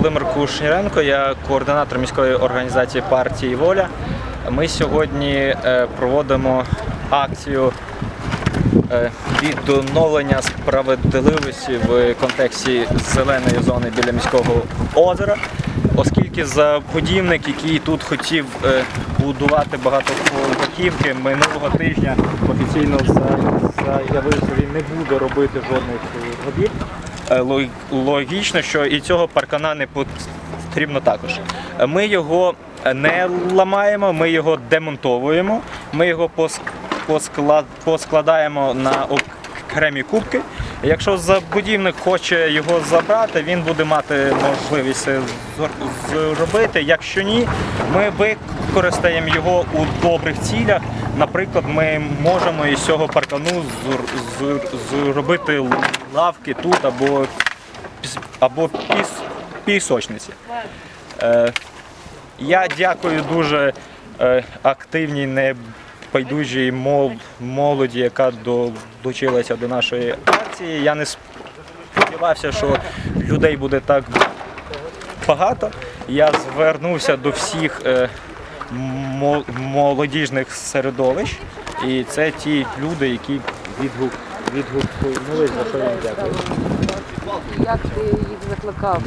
Володимир Кушніренко, я координатор міської організації партії Воля. Ми сьогодні е, проводимо акцію е, відновлення справедливості в контексті зеленої зони біля міського озера, оскільки забудівник, який тут хотів е, будувати багатоповерхівки, минулого тижня офіційно за- заявив, що він не буде робити жодних робіт. Е, Логічно, що і цього паркана не потрібно також. Ми його не ламаємо, ми його демонтовуємо, ми його пос- поскладаємо на окремі кубки. Якщо забудівник хоче його забрати, він буде мати можливість зробити. Якщо ні, ми використаємо його у добрих цілях. Наприклад, ми можемо із цього паркану зробити лавки тут або, або піс, пісочниці. Е, я дякую дуже е, активній, небайдужій мол- молоді, яка долучилася до нашої акції. Я не сподівався, що людей буде так багато. Я звернувся до всіх е, молодіжних середовищ, і це ті люди, які відгук, відгукнулись, за дякую. Як ти їх закликав?